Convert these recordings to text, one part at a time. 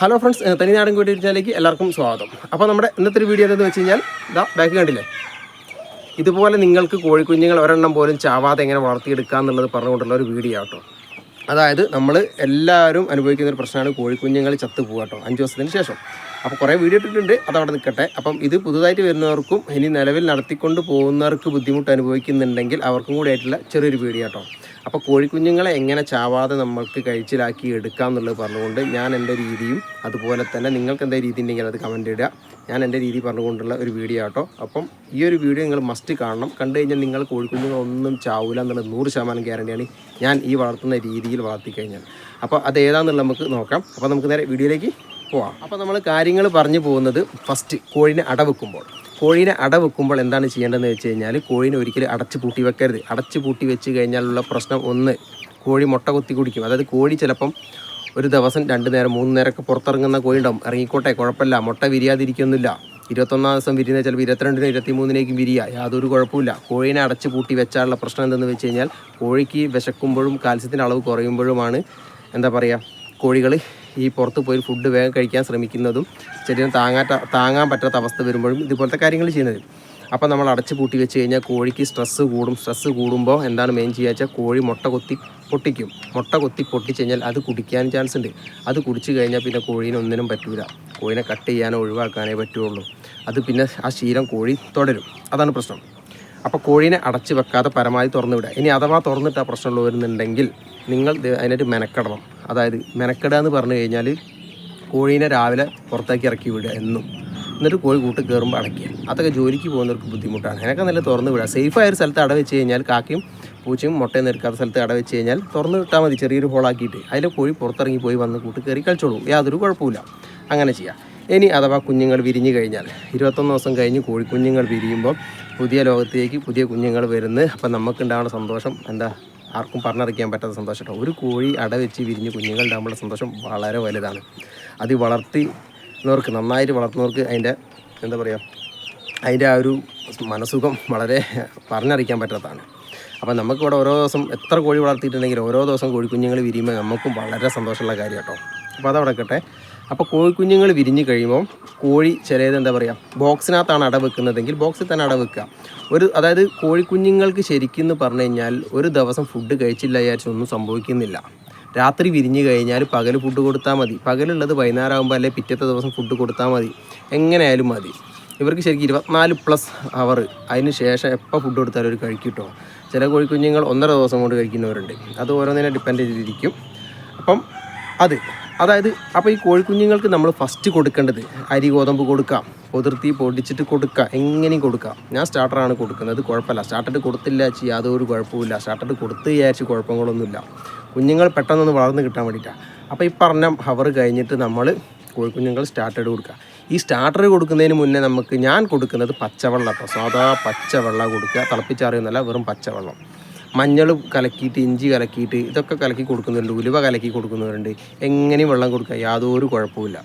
Hello friends തനിനാടൻ കൂടി ചാനലിലേക്ക് എല്ലാവർക്കും സ്വാഗതം. അപ്പോൾ നമ്മുടെ ഇന്നത്തെ ഒരു വീഡിയോ എന്താണെന്ന് വെച്ച് കഴിഞ്ഞാൽ ഇതാ ബാക്ക് കണ്ടില്ലേ? ഇതുപോലെ നിങ്ങൾക്ക് കോഴിക്കുഞ്ഞുങ്ങൾ ഒരെണ്ണം പോലും ചാവാതെ എങ്ങനെ വളർത്തിയെടുക്കുക എന്നുള്ളത് പറഞ്ഞുകൊണ്ടുള്ള ഒരു വീഡിയോ ആട്ടോ. അതായത് നമ്മൾ എല്ലാവരും അനുഭവിക്കുന്ന ഒരു പ്രശ്നമാണ് കോഴിക്കുഞ്ഞുങ്ങൾ ചത്തു പോകുക കേട്ടോ അഞ്ച് ദിവസത്തിന് ശേഷം. അപ്പോൾ കുറേ വീഡിയോ ഇട്ടിട്ടുണ്ട് അത് അവിടെ നിൽക്കട്ടെ. അപ്പം ഇത് പുതുതായിട്ട് വരുന്നവർക്കും ഇനി നിലവിൽ നടത്തിക്കൊണ്ട് പോകുന്നവർക്ക് ബുദ്ധിമുട്ട് അനുഭവിക്കുന്നുണ്ടെങ്കിൽ അവർക്കും കൂടി ആയിട്ടുള്ള ചെറിയൊരു വീഡിയോ കേട്ടോ അപ്പോൾ കോഴിക്കുഞ്ഞുങ്ങളെ എങ്ങനെ ചാവാതെ നമ്മൾക്ക് കഴിച്ചിലാക്കി എടുക്കാം എന്നുള്ളത് പറഞ്ഞുകൊണ്ട് ഞാൻ എന്റെ രീതിയും അതുപോലെ തന്നെ നിങ്ങൾക്ക് എന്താ രീതി ഉണ്ടെങ്കിൽ അത് കമന്റ് ഇടുക. ഞാൻ എന്റെ രീതി പറഞ്ഞുകൊണ്ടുള്ള ഒരു വീഡിയോ ആട്ടോ. അപ്പം ഈ ഒരു വീഡിയോ നിങ്ങൾ മസ്റ്റ് കാണണം. കണ്ടു കഴിഞ്ഞാൽ നിങ്ങൾ കോഴിക്കുഞ്ഞുങ്ങളൊന്നും ചാവില്ല എന്നുള്ള നൂറ് ശതമാനം ഗ്യാരണ്ടിയാണ് ഞാൻ ഈ വളർത്തുന്ന രീതിയിൽ വളർത്തി കഴിഞ്ഞാൽ. അപ്പോൾ അത് ഏതാണെന്നുള്ളത് നമുക്ക് നോക്കാം. അപ്പോൾ നമുക്ക് നേരെ വീഡിയോയിലേക്ക് പോവാം. അപ്പോൾ നമ്മൾ കാര്യങ്ങൾ പറഞ്ഞു പോകുന്നത് ഫസ്റ്റ് കോഴിനെ അടവെക്കുമ്പോൾ. കോഴീനെ അട വെക്കുമ്പോൾ എന്താണ് ചെയ്യേണ്ടതെന്ന് വെച്ച് കഴിഞ്ഞാൽ കോഴീനെ ഒരിക്കലും അടച്ചു പൂട്ടി വെക്കരുത്. അടച്ചു പൂട്ടി വെച്ച് കഴിഞ്ഞാലുള്ള പ്രശ്നം ഒന്ന് കോഴി മുട്ട കുത്തി കുടിക്കും. അതായത് കോഴി ചിലപ്പം ഒരു ദിവസം രണ്ട് നേരം മൂന്ന് നേരമൊക്കെ പുറത്തിറങ്ങുന്ന കോഴി ഉണ്ടാവും ഇറങ്ങിക്കോട്ടെ കുഴപ്പമില്ല. മുട്ട വിരിയാതിരിക്കൊന്നുമില്ല. ഇരുപത്തൊന്നാം ദിവസം വിരിയുന്ന ചിലപ്പോൾ ഇരുപത്തിരണ്ടിനും ഇരുപത്തിമൂന്നിനേക്കും വിരിയുക യാതൊരു കുഴപ്പമില്ല കോഴീനെ അടച്ചു പൂട്ടി വെച്ചാലുള്ള പ്രശ്നം എന്തെന്ന് വെച്ച് കഴിഞ്ഞാൽ കോഴിക്ക് വിശക്കുമ്പോഴും കാൽസ്യത്തിന്റെ അളവ് കുറയുമ്പോഴുമാണ് എന്താ പറയുക കോഴികൾ ഈ പുറത്ത് പോയി ഫുഡ് വേഗം കഴിക്കാൻ ശ്രമിക്കുന്നതും ശരീരം താങ്ങാറ്റ താങ്ങാൻ പറ്റാത്ത അവസ്ഥ വരുമ്പോഴും ഇതുപോലത്തെ കാര്യങ്ങൾ ചെയ്യുന്നത്. അപ്പോൾ നമ്മൾ അടച്ചു പൂട്ടി വെച്ച് കഴിഞ്ഞാൽ കോഴിക്ക് സ്ട്രെസ്സ് കൂടും. സ്ട്രെസ്സ് കൂടുമ്പോൾ എന്താണ് മെയിൻ ചെയ്യുക വെച്ചാൽ കോഴി മുട്ട കൊത്തി പൊട്ടിക്കും. മുട്ട കൊത്തി പൊട്ടിച്ച് കഴിഞ്ഞാൽ അത് കുടിക്കാൻ ചാൻസ് ഉണ്ട്. അത് കുടിച്ച് കഴിഞ്ഞാൽ പിന്നെ കോഴീനെ ഒന്നിനും പറ്റൂല. കോഴിനെ കട്ട് ചെയ്യാനോ ഒഴിവാക്കാനേ പറ്റുള്ളൂ. അത് പിന്നെ ആ ശീലം കോഴി തുടരും. അതാണ് പ്രശ്നം. അപ്പോൾ കോഴീനെ അടച്ചു വെക്കാതെ പരമാവധി തുറന്നു വിടുക. ഇനി അഥവാ തുറന്നിട്ട് ആ പ്രശ്നമുള്ള വരുന്നുണ്ടെങ്കിൽ നിങ്ങൾ അതിനൊരു മെനക്കെടണം. അതായത് മെനക്കെടുക എന്ന് പറഞ്ഞു കഴിഞ്ഞാൽ കോഴീനെ രാവിലെ പുറത്തേക്ക് ഇറക്കി വിടുക എന്നും. എന്നിട്ട് കോഴി കൂട്ട് കയറുമ്പോൾ അടയ്ക്കുക. അതൊക്കെ ജോലിക്ക് പോകുന്നവർക്ക് ബുദ്ധിമുട്ടാണ്. അതിനൊക്കെ നല്ല തുറന്ന് വിടുക. സേഫായ ഒരു സ്ഥലത്ത് അട വെച്ച് കഴിഞ്ഞാൽ കാക്കയും പൂച്ചയും മുട്ടയും നിൽക്കാത്ത സ്ഥലത്ത് അട വെച്ച് കഴിഞ്ഞാൽ തുറന്ന് വിട്ടാൽ മതി. ചെറിയൊരു ഹോളാക്കിയിട്ട് അതിൽ കോഴി പുറത്തിറങ്ങി പോയി വന്ന് കൂട്ട് കയറി കളിച്ചോളൂ. യാതൊരു കുഴപ്പമില്ല അങ്ങനെ ചെയ്യാം. ഇനി അഥവാ കുഞ്ഞുങ്ങൾ വിരിഞ്ഞു കഴിഞ്ഞാൽ. ഇരുപത്തൊന്ന് ദിവസം കഴിഞ്ഞ് കോഴിക്കുഞ്ഞുങ്ങൾ വിരിയുമ്പോൾ പുതിയ ലോകത്തേക്ക് പുതിയ കുഞ്ഞുങ്ങൾ വരുന്നത് അപ്പം നമുക്കുണ്ടാകുന്ന സന്തോഷം എന്താ? ആർക്കും പറഞ്ഞറിയിക്കാൻ പറ്റാത്ത സന്തോഷം ഒരു കോഴി അട വെച്ച് വിരിഞ്ഞ് കുഞ്ഞുങ്ങൾ ഉണ്ടാകുമ്പോൾ സന്തോഷം വളരെ വലുതാണ്. അത് വളർത്തുന്നവർക്ക് നന്നായിട്ട് വളർത്തുന്നവർക്ക് അതിന്റെ എന്താ പറയുക അതിന്റെ ആ ഒരു മനസുഖം വളരെ പറഞ്ഞറിയിക്കാൻ പറ്റാത്തതാണ്. അപ്പം നമുക്കിവിടെ ഓരോ ദിവസം എത്ര കോഴി വളർത്തിയിട്ടുണ്ടെങ്കിൽ ഓരോ ദിവസം കോഴിക്കുഞ്ഞുങ്ങൾ വിരിയുമ്പോൾ നമുക്കും വളരെ സന്തോഷമുള്ള കാര്യം കേട്ടോ. അപ്പോൾ അതവിടെ അപ്പോൾ കോഴിക്കുഞ്ഞുങ്ങൾ വിരിഞ്ഞ് കഴിയുമ്പോൾ കോഴി ചിലത് എന്താ പറയുക ബോക്സിനകത്താണ് അട വെക്കുന്നതെങ്കിൽ ബോക്സിൽ തന്നെ അട വെക്കുക. ഒരു അതായത് കോഴിക്കുഞ്ഞുങ്ങൾക്ക് ശരിക്കും പറഞ്ഞു കഴിഞ്ഞാൽ ഒരു ദിവസം ഫുഡ് കഴിച്ചില്ല വിചാരിച്ചൊന്നും സംഭവിക്കുന്നില്ല. രാത്രി വിരിഞ്ഞു കഴിഞ്ഞാൽ പകൽ ഫുഡ് കൊടുത്താൽ മതി. പകലുള്ളത് വൈകുന്നേരം ആകുമ്പോൾ അല്ലെങ്കിൽ പിറ്റത്തെ ദിവസം ഫുഡ് കൊടുത്താൽ മതി. എങ്ങനെയായാലും മതി. ഇവർക്ക് ശരിക്കും ഇരുപത്തിനാല് പ്ലസ് അവർ അതിന് ശേഷം എപ്പോൾ ഫുഡ് കൊടുത്താലും അവർ കഴിക്കിട്ടോ കേട്ടോ. ചില കോഴിക്കുഞ്ഞുങ്ങൾ ഒന്നര ദിവസം കൊണ്ട് കഴിക്കുന്നവരുണ്ട്. അത് ഓരോന്നിനെ ഡിപ്പെൻഡ് ചെയ്തിരിക്കും. അപ്പം അത് അതായത് അപ്പോൾ ഈ കോഴിക്കുഞ്ഞുങ്ങൾക്ക് നമ്മൾ ഫസ്റ്റ് കൊടുക്കേണ്ടത് അരി ഗോതമ്പ് കൊടുക്കാം. പൊതിർത്തി പൊടിച്ചിട്ട് കൊടുക്കുക എങ്ങനെയും കൊടുക്കാം. ഞാൻ സ്റ്റാർട്ടറാണ് കൊടുക്കുന്നത്. കുഴപ്പമില്ല. സ്റ്റാർട്ടർ കൊടുത്തില്ല വെച്ച് യാതൊരു കുഴപ്പമില്ല സ്റ്റാർട്ടർ കൊടുത്ത് വിചാരിച്ച് കുഴപ്പങ്ങളൊന്നുമില്ല. കുഞ്ഞുങ്ങൾ പെട്ടെന്നൊന്ന് വളർന്ന് കിട്ടാൻ വേണ്ടിയിട്ടാണ് അപ്പോൾ ഈ പറഞ്ഞ ഹവർ കഴിഞ്ഞിട്ട് നമ്മൾ കോഴിക്കുഞ്ഞുങ്ങൾ സ്റ്റാർട്ടർ കൊടുക്കുക. ഈ സ്റ്റാർട്ടർ കൊടുക്കുന്നതിന് മുന്നേ നമുക്ക് ഞാൻ കൊടുക്കുന്നത് പച്ചവെള്ളം അപ്പോൾ സാധാ പച്ചവെള്ളം കൊടുക്കുക. തിളപ്പിച്ചാറിയൊന്നുമല്ല വെറും പച്ചവെള്ളം. മഞ്ഞൾ കലക്കിയിട്ട് ഇഞ്ചി കലക്കിയിട്ട് ഇതൊക്കെ കലക്കി കൊടുക്കുന്നുണ്ട്. ഉലുവ കലക്കി കൊടുക്കുന്നവരുണ്ട് എങ്ങനെയും വെള്ളം കൊടുക്കുക യാതൊരു കുഴപ്പമില്ല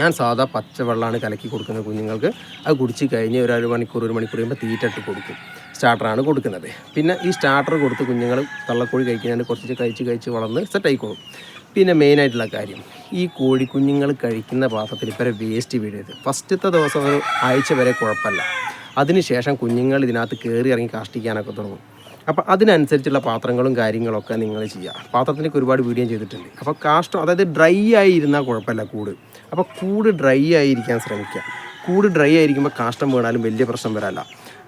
ഞാൻ സാധാ പച്ചവെള്ളമാണ് കലക്കി കൊടുക്കുന്നത് കുഞ്ഞുങ്ങൾക്ക്. അത് കുടിച്ച് കഴിഞ്ഞ് ഒരു ഒരു മണിക്കൂർ ഒരു മണിക്കൂർ കഴിയുമ്പോൾ തീറ്റിട്ട് കൊടുക്കും. സ്റ്റാർട്ടറാണ് കൊടുക്കുന്നത്. പിന്നെ ഈ സ്റ്റാർട്ടർ കൊടുത്ത് കുഞ്ഞുങ്ങൾ തള്ളക്കോഴി കഴിക്കുന്നതിന് കുറച്ച് കഴിച്ച് കഴിച്ച് വളർന്ന് സെറ്റായിക്കോളും പിന്നെ മെയിനായിട്ടുള്ള കാര്യം ഈ കോഴി കുഞ്ഞുങ്ങൾ കഴിക്കുന്ന പാത്രത്തിൽ ഇപ്പം വേസ്റ്റ് വീഴരുത് ഫസ്റ്റത്തെ ദിവസം ഒരു ആഴ്ച വരെ കുഴപ്പമില്ല. അതിനുശേഷം കുഞ്ഞുങ്ങൾ ഇതിനകത്ത് കയറി ഇറങ്ങി കാഷ്ടിക്കാനൊക്കെ തുടങ്ങും. അപ്പോൾ അതിനനുസരിച്ചുള്ള പാത്രങ്ങളും കാര്യങ്ങളൊക്കെ നിങ്ങൾ ചെയ്യുക. പാത്രത്തിനൊക്കെ ഒരുപാട് വീഡിയോ ചെയ്തിട്ടുണ്ട്. അപ്പോൾ കാഷ്ടം അതായത് ഡ്രൈ ആയി ഇരുന്നാൽ കുഴപ്പമില്ല കൂട്. അപ്പോൾ കൂട് ഡ്രൈ ആയിരിക്കാൻ ശ്രമിക്കുക. കൂട് ഡ്രൈ ആയിരിക്കുമ്പോൾ കാഷ്ടം വീണാലും വലിയ പ്രശ്നം വരാല്ല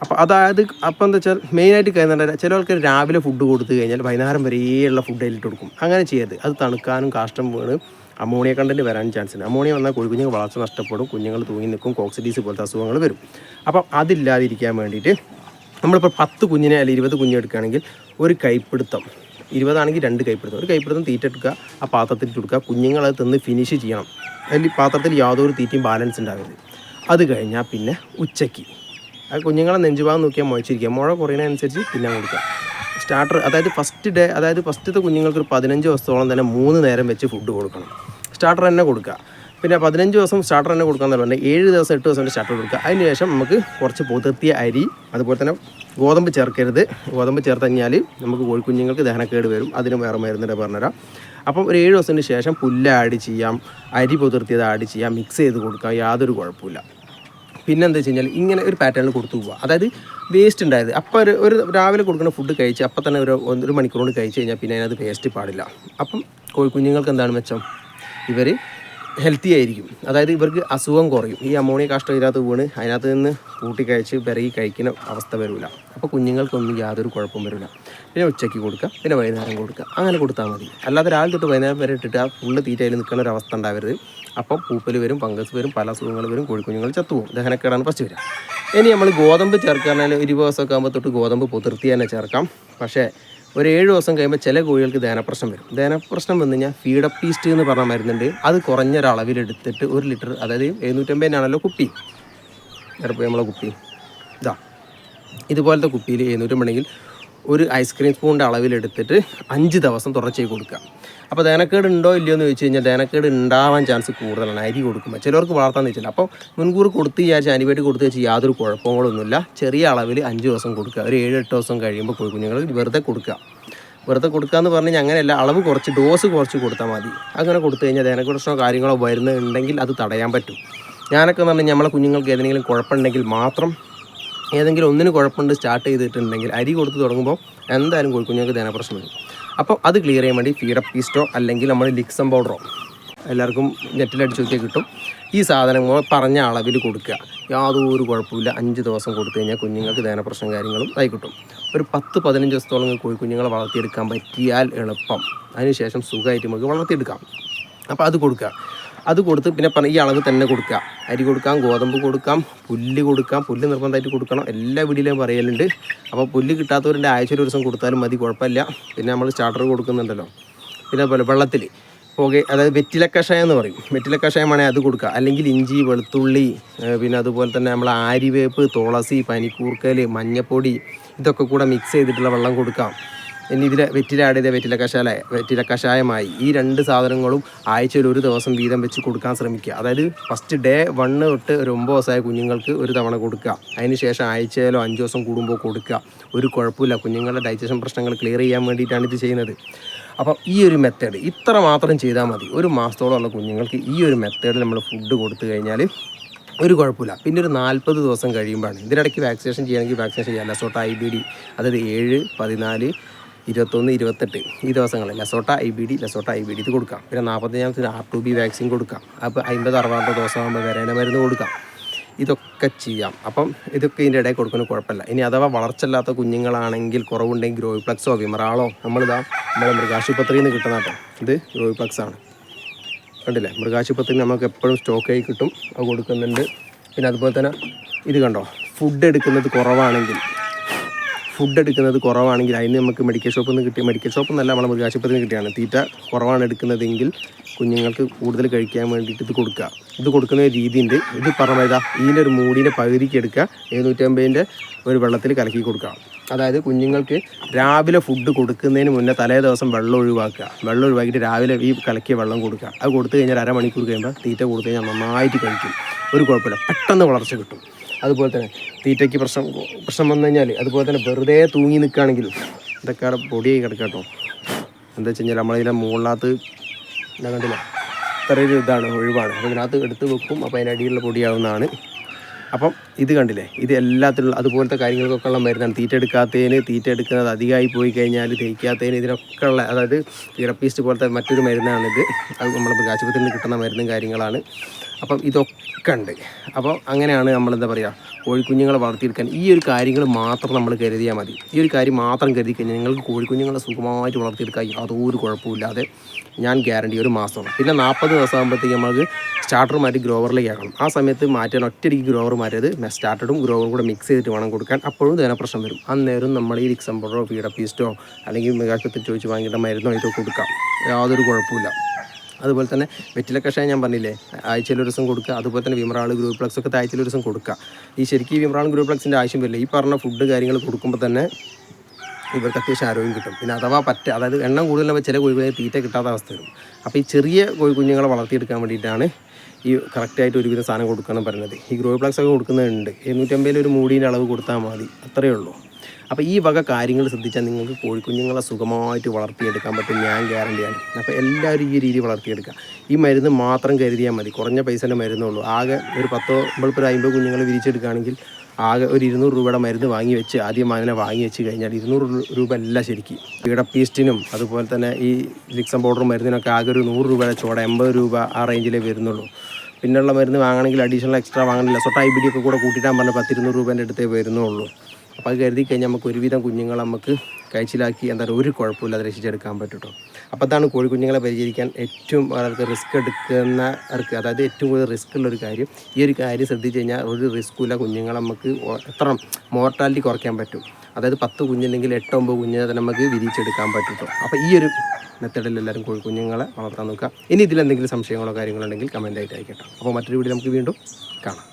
അപ്പോൾ അതായത് അപ്പോൾ എന്താ വെച്ചാൽ മെയിനായിട്ട് കഴിയുന്നുണ്ട് ചില ആൾക്കാർ രാവിലെ ഫുഡ് കൊടുത്തു കഴിഞ്ഞാൽ വൈകുന്നേരം വരെയുള്ള ഫുഡ് അതിലിട്ട് കൊടുക്കും. അങ്ങനെ ചെയ്യരുത്. അത് തണുക്കാനും കാഷ്ടം വീണ് അമോണിയ കണ്ടന്റ് വരാൻ ചാൻസ് ഉണ്ട് അമോണിയ വന്നാൽ കോഴിക്കുഞ്ഞുങ്ങൾ വളർച്ച നഷ്ടപ്പെടും. കുഞ്ഞുങ്ങൾ തൂങ്ങി നിൽക്കും. കോക്സിഡീസ് പോലത്തെ അസുഖങ്ങൾ വരും. അപ്പം അതില്ലാതിരിക്കാൻ വേണ്ടിയിട്ട് നമ്മളിപ്പോൾ പത്ത് കുഞ്ഞിനെ അല്ലെങ്കിൽ ഇരുപത് കുഞ്ഞിനെ എടുക്കുകയാണെങ്കിൽ ഒരു കൈപ്പിടുത്തം. ഇരുപതാണെങ്കിൽ രണ്ട് കൈപ്പിടുത്തം. ഒരു കൈപ്പിടുത്തം തീറ്റ എടുക്കുക ആ പാത്രത്തിൽ കൊടുക്കുക. കുഞ്ഞുങ്ങളത് തിന്ന് ഫിനിഷ് ചെയ്യണം. അതിൽ പാത്രത്തിൽ യാതൊരു തീറ്റയും ബാലൻസ് ഉണ്ടാകരുത് അത് കഴിഞ്ഞാൽ പിന്നെ ഉച്ചയ്ക്ക് ആ കുഞ്ഞുങ്ങളെ നെഞ്ചുഭാഗം നോക്കിയാൽ മുഴച്ചിരിക്കുക. മുഴ കുറയുന്നതനുസരിച്ച് പിന്നെ കൊടുക്കുക. സ്റ്റാർട്ടർ അതായത് ഫസ്റ്റ് ഡേ അതായത് ഫസ്റ്റത്തെ കുഞ്ഞുങ്ങൾക്ക് ഒരു പതിനഞ്ച് ദിവസത്തോളം തന്നെ മൂന്ന് നേരം വെച്ച് ഫുഡ് കൊടുക്കണം. സ്റ്റാർട്ടർ തന്നെ കൊടുക്കുക. പിന്നെ പതിനഞ്ച് ദിവസം സ്റ്റാർട്ടർ തന്നെ കൊടുക്കാൻ പറഞ്ഞാൽ ഏഴ് ദിവസം എട്ട് ദിവസം സ്റ്റാർട്ടർ കൊടുക്കുക. അതിന് ശേഷം നമുക്ക് കുറച്ച് പുതിർത്തിയ അരി അതുപോലെ തന്നെ ഗോതമ്പ് ചേർക്കരുത്. ഗോതമ്പ് ചേർത്ത് കഴിഞ്ഞാൽ നമുക്ക് കോഴിക്കുഞ്ഞുങ്ങൾക്ക് ദഹനക്കേട് വരും. അതിന് വേറെ മരുന്നിട്ട് പറഞ്ഞുതരാം. അപ്പം ഒരു ഏഴ് ദിവസത്തിന് ശേഷം പുല്ല് ആഡ് ചെയ്യാം. അരി പുതിർത്തിയത് ആഡ് ചെയ്യാം. മിക്സ് ചെയ്ത് കൊടുക്കാം യാതൊരു കുഴപ്പമില്ല പിന്നെന്താ വെച്ച് കഴിഞ്ഞാൽ ഇങ്ങനെ ഒരു പാറ്റേണിൽ കൊടുത്തു പോവുക. അതായത് വേസ്റ്റ് ഉണ്ടായത്. അപ്പോൾ ഒരു ഒരു രാവിലെ കൊടുക്കുന്ന ഫുഡ് കഴിച്ച് അപ്പം തന്നെ ഒരു ഒരു മണിക്കൂർ കൊണ്ട് കഴിച്ച് കഴിഞ്ഞാൽ പിന്നെ അതിനകത്ത് വേസ്റ്റ് പാടില്ല. അപ്പം കോഴിക്കുഞ്ഞുങ്ങൾക്ക് എന്താണ് മെച്ചം? ഇവർ ഹെൽത്തി ആയിരിക്കും. അതായത് ഇവർക്ക് അസുഖം കുറയും. ഈ അമോണിയ കാഷ്ടം ഇതിനകത്ത് വീണ് അതിനകത്ത് നിന്ന് കൂട്ടി കഴിച്ച് പിറകി കഴിക്കുന്ന അവസ്ഥ വരില്ല അപ്പോൾ കുഞ്ഞുങ്ങൾക്കൊന്നും യാതൊരു കുഴപ്പം വരില്ല പിന്നെ ഉച്ചയ്ക്ക് കൊടുക്കുക പിന്നെ വൈകുന്നേരം കൊടുക്കുക അങ്ങനെ കൊടുത്താൽ മതി. അല്ലാതെ രാവിലെ തൊട്ട് വൈകുന്നേരം വരെ ഇട്ടിട്ട് ആ ഫുള്ള് തീറ്റയിൽ നിൽക്കുന്ന ഒരു അവസ്ഥ ഉണ്ടാവരുത്. അപ്പോൾ പൂപ്പൽ വരും ഫംഗസ് വരും പല അസുഖങ്ങൾ വരും കോഴിക്കുഞ്ഞുങ്ങൾ ചത്തുപോകും. ദഹനക്കേടാണ് ഫസ്റ്റ് വരിക. ഇനി നമ്മൾ ഗോതമ്പ് ചേർക്കുകയാണെങ്കിൽ ഒരു ദിവസമൊക്കെ ആകുമ്പോൾ തൊട്ട് ഗോതമ്പ് പുതിർത്തി തന്നെ ചേർക്കാം. പക്ഷേ ഒരു ഏഴ് ദിവസം കഴിയുമ്പോൾ ചില കോഴികൾക്ക് ദഹനപ്രശ്നം വരും. ദഹനപ്രശ്നം വന്നു കഴിഞ്ഞാൽ ഫീഡപ്പ് ഈസ്റ്റ് എന്ന് പറഞ്ഞ മരുന്നുണ്ട്. അത് കുറഞ്ഞൊരളവിലെടുത്തിട്ട് ഒരു ലിറ്റർ അതായത് എഴുന്നൂറ്റമ്പതിനാണല്ലോ കുപ്പി. ചിലപ്പോൾ നമ്മളെ കുപ്പി. ഇതാ. ഇതുപോലത്തെ കുപ്പിയിൽ എഴുന്നൂറ്റമ്പണെങ്കിൽ ഒരു ഐസ്ക്രീം സ്പൂണിന്റെ അളവിലെടുത്തിട്ട് അഞ്ച് ദിവസം തുടർച്ചയായി കൊടുക്കുക. അപ്പോൾ ദേനക്കേട് ഉണ്ടോ ഇല്ലയോ എന്ന് ചോദിച്ചു കഴിഞ്ഞാൽ ദേനക്കേട് ഉണ്ടാവാൻ ചാൻസ് കൂടുതലാണ്. അരി കൊടുക്കുമ്പോൾ ചിലർക്ക് വളർത്താമെന്ന് വെച്ചില്ല. അപ്പോൾ മുൻകൂർ കൊടുത്ത് വിചാരിച്ച ആന്റിബയോട്ടിക് കൊടുത്ത് വെച്ച് യാതൊരു കുഴപ്പങ്ങളൊന്നുമില്ല. ചെറിയ അളവിൽ അഞ്ച് ദിവസം കൊടുക്കുക. ഒരു ഏഴ് എട്ട് ദിവസം കഴിയുമ്പോൾ കോഴിക്കുഞ്ഞുങ്ങൾ വെറുതെ കൊടുക്കുക. വെറുതെ കൊടുക്കുക എന്ന് പറഞ്ഞു കഴിഞ്ഞാൽ അങ്ങനെയല്ല. അളവ് കുറച്ച് ഡോസ് കുറച്ച് കൊടുത്താൽ മതി. അങ്ങനെ കൊടുത്തു കഴിഞ്ഞാൽ ദഹനപ്രശ്നമോ കാര്യങ്ങളോ വരുന്നുണ്ടെങ്കിൽ അത് തടയാൻ പറ്റും. ഞാനൊക്കെ എന്ന് പറഞ്ഞാൽ നമ്മളെ കുഞ്ഞുങ്ങൾക്ക് ഏതെങ്കിലും കുഴപ്പമുണ്ടെങ്കിൽ മാത്രം ഏതെങ്കിലും ഒന്നിന് കുഴപ്പമുണ്ട് സ്റ്റാർട്ട് ചെയ്തിട്ടുണ്ടെങ്കിൽ അരി കൊടുത്ത് തുടങ്ങുമ്പോൾ എന്തായാലും കോഴിക്കുഞ്ഞുങ്ങൾക്ക് ദഹനപ്രശ്നം വരും. അപ്പോൾ അത് ക്ലിയർ ചെയ്യാൻ വേണ്ടി ഫീഡപ്പ് പീസ്റ്റോ അല്ലെങ്കിൽ നമ്മൾ ലിക്സം പൗഡറോ എല്ലാവർക്കും നെറ്റിലടിച്ചു നോക്കിയാൽ കിട്ടും. ഈ സാധനങ്ങൾ പറഞ്ഞ അളവിൽ കൊടുക്കുക. യാതൊരു കുഴപ്പമില്ല അഞ്ച് ദിവസം കൊടുത്തു കഴിഞ്ഞാൽ കുഞ്ഞുങ്ങൾക്ക് ദഹനപ്രശ്നം കാര്യങ്ങളും ആയി കിട്ടും. ഒരു പത്ത് പതിനഞ്ച് ദിവസത്തോളം കോഴി കുഞ്ഞുങ്ങളെ വളർത്തിയെടുക്കാൻ പറ്റിയാൽ എളുപ്പം. അതിനുശേഷം സുഖമായിട്ട് നമുക്ക് വളർത്തിയെടുക്കാം. അപ്പോൾ അത് കൊടുക്കുക. അത് കൊടുത്ത് പിന്നെ പറഞ്ഞ ഈ അളവ് തന്നെ കൊടുക്കുക. അരി കൊടുക്കാം ഗോതമ്പ് കൊടുക്കാം പുല്ല് കൊടുക്കാം പുല്ല് നിർബന്ധമായിട്ട് കൊടുക്കണം. എല്ലാ വീടിലും പറയലുണ്ട്. അപ്പോൾ പുല്ല് കിട്ടാത്തവരുടെ ആഴ്ച ഒരു ദിവസം കൊടുത്താലും മതി കുഴപ്പമില്ല. പിന്നെ നമ്മൾ സ്റ്റാർട്ടർ കൊടുക്കുന്നുണ്ടല്ലോ. പിന്നെ അതുപോലെ വെള്ളത്തിൽ. ഓക്കെ അതായത് വെറ്റില കഷായം എന്ന് പറയും. വെറ്റില കഷായമാണെങ്കിൽ അത് കൊടുക്കുക. അല്ലെങ്കിൽ ഇഞ്ചി വെളുത്തുള്ളി പിന്നെ അതുപോലെ തന്നെ നമ്മൾ ആരിവേപ്പ് തുളസി പനിക്കൂർക്കൽ മഞ്ഞപ്പൊടി ഇതൊക്കെ കൂടെ മിക്സ് ചെയ്തിട്ടുള്ള വെള്ളം കൊടുക്കാം. ഇനി ഇതിൽ വെറ്റില ആഡ് ചെയ്ത വെറ്റില കഷായ വെറ്റില കഷായമായി ഈ രണ്ട് സാധനങ്ങളും ആഴ്ചയിൽ ഒരു ദിവസം വീതം വെച്ച് കൊടുക്കാൻ ശ്രമിക്കുക. അതായത് ഫസ്റ്റ് ഡേ വണ്ണ് തൊട്ട് ഒരു ഒമ്പത് ദിവസമായ കുഞ്ഞുങ്ങൾക്ക് ഒരു തവണ കൊടുക്കുക. അതിന് ശേഷം ആഴ്ചയിലോ അഞ്ച് ദിവസം കൂടുമ്പോൾ കൊടുക്കുക. ഒരു കുഴപ്പമില്ല. കുഞ്ഞുങ്ങളുടെ ഡൈജഷൻ പ്രശ്നങ്ങൾ ക്ലിയർ ചെയ്യാൻ വേണ്ടിയിട്ടാണ് ഇത് ചെയ്യുന്നത്. അപ്പം ഈ ഒരു മെത്തേഡ് ഇത്ര മാത്രം ചെയ്താൽ മതി. ഒരു മാസത്തോളമുള്ള കുഞ്ഞുങ്ങൾക്ക് ഈ ഒരു മെത്തേഡിൽ നമ്മൾ ഫുഡ് കൊടുത്തു കഴിഞ്ഞാൽ ഒരു കുഴപ്പമില്ല. പിന്നെ ഒരു നാൽപ്പത് ദിവസം കഴിയുമ്പോഴാണ്. ഇതിനിടയ്ക്ക് വാക്സിനേഷൻ ചെയ്യണമെങ്കിൽ വാക്സിനേഷൻ ചെയ്യാം. ലസോട്ട ഐ ബി ഡി അതായത് ഏഴ് പതിനാല് ഇരുപത്തൊന്ന് ഇരുപത്തെട്ട് ഈ ദിവസങ്ങളിൽ LaSota I B D LaSota I B D ഇത് കൊടുക്കാം. പിന്നെ നാൽപ്പത്തഞ്ചാമത്തിന് ആർ ടു ബി വാക്സിൻ കൊടുക്കാം. അപ്പോൾ അമ്പത് അറുപത് ദിവസം ആകുമ്പോൾ വരേന മരുന്ന് കൊടുക്കാം. ഇതൊക്കെ ചെയ്യാം. അപ്പം ഇതൊക്കെ ഇതിന്റെ ഇടയിൽ കൊടുക്കുന്ന കുഴപ്പമില്ല. ഇനി അഥവാ വളർച്ചയില്ലാത്ത കുഞ്ഞുങ്ങളാണെങ്കിൽ കുറവുണ്ടെങ്കിൽ ഗ്രോയിപ്ലക്സോ വിമറാളോ നമ്മളിതാ നമ്മളെ മൃഗാശുപത്രിയിൽ നിന്ന് കിട്ടുന്ന കേട്ടോ. ഇത് ഗ്രോയിപ്ലക്സ് ആണ്. കണ്ടില്ലേ? മൃഗാശുപത്രി നമുക്ക് എപ്പോഴും സ്റ്റോക്ക് ആയി കിട്ടും. അത് കൊടുക്കുന്നുണ്ട്. പിന്നെ അതുപോലെ തന്നെ ഇത് കണ്ടോ? ഫുഡ് എടുക്കുന്നത് കുറവാണെങ്കിൽ ഫുഡ് എടുക്കുന്നത് കുറവാണെങ്കിൽ അതിന് നമുക്ക് മെഡിക്കൽ ഷോപ്പിൽ നിന്ന് കിട്ടിയ മെഡിക്കൽ ഷോപ്പിൽ നിന്നല്ല നമ്മളെ മൃഗാശുപത്രിയിൽ നിന്ന് കിട്ടിയാണ് തീറ്റ കുറവാണ് എടുക്കുന്നതെങ്കിൽ കുഞ്ഞുങ്ങൾക്ക് കൂടുതൽ കഴിക്കാൻ വേണ്ടിയിട്ട് ഇത് കൊടുക്കുക. ഇത് കൊടുക്കുന്ന ഒരു രീതിയുണ്ട് ഇത് പറഞ്ഞ ഇതാ ഇതിന്റെ ഒരു മൂടിന്റെ പകുതിക്ക് എടുക്കുക. എഴുന്നൂറ്റമ്പതിന്റെ ഒരു വെള്ളത്തിൽ കലക്കി കൊടുക്കുക. അതായത് കുഞ്ഞുങ്ങൾക്ക് രാവിലെ ഫുഡ് കൊടുക്കുന്നതിന് മുന്നേ തലേ ദിവസം വെള്ളം ഒഴിവാക്കുക. വെള്ളം ഒഴിവാക്കിയിട്ട് രാവിലെ ഈ കലക്കിയ വെള്ളം കൊടുക്കുക. അത് കൊടുത്തു കഴിഞ്ഞാൽ അരമണിക്കൂർ കഴിയുമ്പോൾ തീറ്റ കൊടുത്തു കഴിഞ്ഞാൽ നന്നായിട്ട് കഴിക്കും. ഒരു കുഴപ്പമില്ല. പെട്ടെന്ന് വളർച്ച കിട്ടും. അതുപോലെ തന്നെ തീറ്റയ്ക്ക് പ്രശ്നം പ്രശ്നം വന്നു കഴിഞ്ഞാൽ അതുപോലെ തന്നെ വെറുതെ തൂങ്ങി നിൽക്കുകയാണെങ്കിൽ ഇതൊക്കെ അവിടെ പൊടിയായി കിടക്കാട്ടോ എന്താ വെച്ച് കഴിഞ്ഞാൽ നമ്മളതിന്റെ മുകളിനകത്ത് എന്താ കണ്ടില്ല? ഇത്രയൊരു ഇതാണ് ഒഴിവാണ്. അപ്പോൾ ഇതിനകത്ത് എടുത്ത് വെക്കും അപ്പോൾ അതിനടിയിലുള്ള പൊടിയാവുന്നതാണ്. അപ്പം ഇത് കണ്ടില്ലേ? ഇത് എല്ലാത്തിലുള്ള അതുപോലത്തെ കാര്യങ്ങൾക്കൊക്കെ ഉള്ള മരുന്നാണ്. തീറ്റ എടുക്കാത്തതിന് തീറ്റ എടുക്കുന്നത് അധികമായി പോയി കഴിഞ്ഞാൽ തേക്കാത്തതിന് ഇതിനൊക്കെ ഉള്ള അതായത് തിറപ്പീസ്റ്റ് പോലത്തെ മറ്റൊരു മരുന്നാണിത്. അത് നമ്മുടെ മൃഗാശുപത്രിയിൽ നിന്ന് കിട്ടുന്ന മരുന്നും കാര്യങ്ങളാണ്. അപ്പം ഇതൊക്കെ ഉണ്ട്. അപ്പോൾ അങ്ങനെയാണ് നമ്മൾ എന്താ പറയുക കോഴിക്കുഞ്ഞുങ്ങളെ വളർത്തിയെടുക്കാൻ ഈ ഒരു കാര്യങ്ങൾ മാത്രം നമ്മൾ കരുതിയാൽ മതി. ഈ ഒരു കാര്യം മാത്രം കരുതി കഴിഞ്ഞാൽ നിങ്ങൾക്ക് കോഴിക്കുഞ്ഞുങ്ങളെ സുഖമായിട്ട് വളർത്തിയെടുക്കാൻ യാതൊരു കുഴപ്പമില്ലാതെ ഞാൻ ഗ്യാരണ്ടി ഒരു മാസമാണ്. പിന്നെ നാൽപ്പത് ദിവസം ആകുമ്പോഴത്തേക്ക് നമുക്ക് സ്റ്റാർട്ടർ മാറ്റി ഗ്രോവറിലേക്ക് ആക്കണം ആ സമയത്ത് മാറ്റാൻ ഒറ്റയടിക്ക് ഗ്രോവർ മാറ്റിയത് സ്റ്റാർട്ടറും ഗ്രോവറും കൂടെ മിക്സ് ചെയ്തിട്ട് വേണം കൊടുക്കാൻ. അപ്പോഴും ഇതിനെ പ്രശ്നം വരും. അന്നേരം നമ്മൾ ഈ ലിക്സംബറോ ഫീഡപ്പീസ്റ്റോ അല്ലെങ്കിൽ മൃഗാശുപത്രി ചോദിച്ച് വാങ്ങിയിട്ട് മരുന്നോ ഇതോ കൊടുക്കാം. യാതൊരു കുഴപ്പമില്ല അതുപോലെ തന്നെ വെറ്റില കഷായം ഞാൻ പറഞ്ഞില്ലേ ആഴ്ചയിൽ ഒരു ദിവസം കൊടുക്കുക. അതുപോലെ തന്നെ വിമറാൾ ഗ്രൂപ്പ് പ്ലക്സ് ഒക്കെ ആഴ്ചയിൽ ഒരു ദിവസം കൊടുക്കുക. ഈ ശരിക്കും ഈ വിമറാൾ ഗ്രൂപ്പ് പ്ലക്സിന്റെ ആവശ്യം വരില്ല. ഈ പറഞ്ഞ ഫുഡ് കാര്യങ്ങൾ കൊടുക്കുമ്പോൾ തന്നെ ഇവർക്ക് അത്യാവശ്യം ആരോഗ്യം കിട്ടും. പിന്നെ അഥവാ പറ്റ അതായത് എണ്ണം കൂടുതലുള്ള ചില കോഴികളെ തീറ്റ കിട്ടാത്ത അവസ്ഥ വരും. അപ്പോൾ ഈ ചെറിയ കോഴിക്കുഞ്ഞുങ്ങളെ വളർത്തിയെടുക്കാൻ വേണ്ടിയിട്ടാണ് ഈ കറക്റ്റായിട്ട് ഒരുവിധം സാധനം കൊടുക്കണം പറയുന്നത്. ഈ ഗ്രോ പ്ലക്സ് ഒക്കെ കൊടുക്കുന്നുണ്ട് എഴുന്നൂറ്റമ്പതിൽ ഒരു മൂടീന്റെ അളവ് കൊടുത്താൽ മതി. അത്രയേ ഉള്ളൂ. അപ്പോൾ ഈ വക കാര്യങ്ങൾ ശ്രദ്ധിച്ചാൽ നിങ്ങൾക്ക് കോഴിക്കുഞ്ഞുങ്ങളെ സുഖമായിട്ട് വളർത്തിയെടുക്കാൻ പറ്റും ഞാൻ ഗ്യാരണ്ടിയാണ് അപ്പോൾ എല്ലാവരും ഈ രീതി വളർത്തിയെടുക്കുക. ഈ മരുന്ന് മാത്രം കരുതിയാൽ മതി. കുറഞ്ഞ പൈസേന്റെ മരുന്നുള്ളൂ. ആകെ ഒരു പത്തോ ഒരു അമ്പത് കുഞ്ഞുങ്ങൾ വിരിച്ചെടുക്കുകയാണെങ്കിൽ ആകെ ഒരു ഇരുന്നൂറ് രൂപയുടെ മരുന്ന് വാങ്ങി വെച്ച് ആദ്യം അതിനെ വാങ്ങി വെച്ച് കഴിഞ്ഞാൽ ഇരുന്നൂറ് രൂപ അല്ല ശരിക്കും. പീഡപ്പീസ്റ്റിനും അതുപോലെ തന്നെ ഈ ലിക്സം പൗഡർ മരുന്നിനൊക്കെ ആകെ ഒരു നൂറ് രൂപയുടെ ചോട എൺപത് രൂപ ആ റേഞ്ചിലേ വരുന്നുള്ളൂ. പിന്നെയുള്ള മരുന്ന് വാങ്ങണമെങ്കിൽ അഡീഷണൽ എക്സ്ട്രാ വാങ്ങണില്ല. സൊട്ട ഐ ഒക്കെ കൂടെ കൂട്ടിയിട്ടാൻ പറഞ്ഞാൽ പത്തിരുന്നൂറ് രൂപേന്റെ അടുത്തേ വരുന്നുള്ളൂ. അപ്പോൾ അത് കരുതി കഴിഞ്ഞാൽ നമുക്ക് ഒരുവിധം കുഞ്ഞുങ്ങൾ നമുക്ക് കഴിച്ചിലാക്കി എന്താ പറയുക ഒരു കുഴപ്പമില്ലാതെ രക്ഷിച്ചെടുക്കാൻ പറ്റും അപ്പോൾ അതാണ് കോഴിക്കുഞ്ഞുങ്ങളെ പരിചരിക്കാൻ ഏറ്റവും അവർക്ക് റിസ്ക് എടുക്കുന്നവർക്ക് അതായത് ഏറ്റവും കൂടുതൽ റിസ്ക് ഉള്ളൊരു കാര്യം. ഈ ഒരു കാര്യം ശ്രദ്ധിച്ച് കഴിഞ്ഞാൽ ഒരു റിസ്ക്കുമില്ല കുഞ്ഞുങ്ങളെ നമുക്ക് എത്ര മോർട്ടാലിറ്റി കുറയ്ക്കാൻ പറ്റും. അതായത് പത്ത് കുഞ്ഞുണ്ടെങ്കിൽ എട്ടോ ഒമ്പത് കുഞ്ഞിനെ തന്നെ നമുക്ക് വിരിച്ചെടുക്കാൻ പറ്റും അപ്പോൾ ഈ ഒരു മെത്തഡിൽ എല്ലാവരും കോഴിക്കുഞ്ഞുങ്ങളെ വളർത്താൻ നോക്കുക. ഇനി ഇതിലെന്തെങ്കിലും സംശയങ്ങളോ കാര്യങ്ങളോ ഉണ്ടെങ്കിൽ കമന്റായിട്ട് അയക്കട്ടോ. അപ്പോൾ മറ്റൊരു വീഡിയോ നമുക്ക് വീണ്ടും കാണാം.